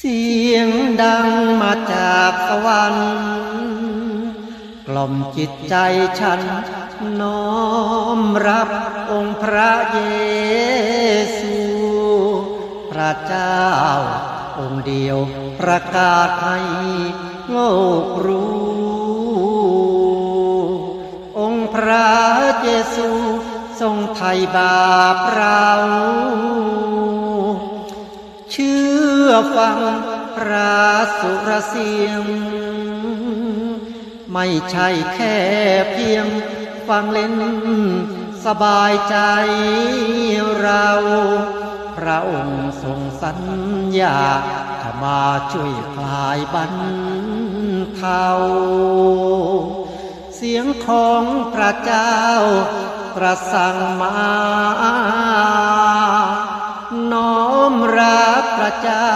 เสียงดังมาจากสวรรค์กล่อมจิตใจฉัน น้อมรับองค์พระเยซู พระเจ้า องค์เดียวประกาศให้โลกรู้ องค์พระเยซูทรงไถ่บาปเรา ชื่อ ฟังพระสุรเสียง ไม่ใช่แค่เพียงฟังเล่น สบายใจเรา พระองค์ทรงสัญญาจะมาช่วยคลายบันเทาเสียงของพระเจ้าตรัสสั่งมา น้อมรับพระเจ้า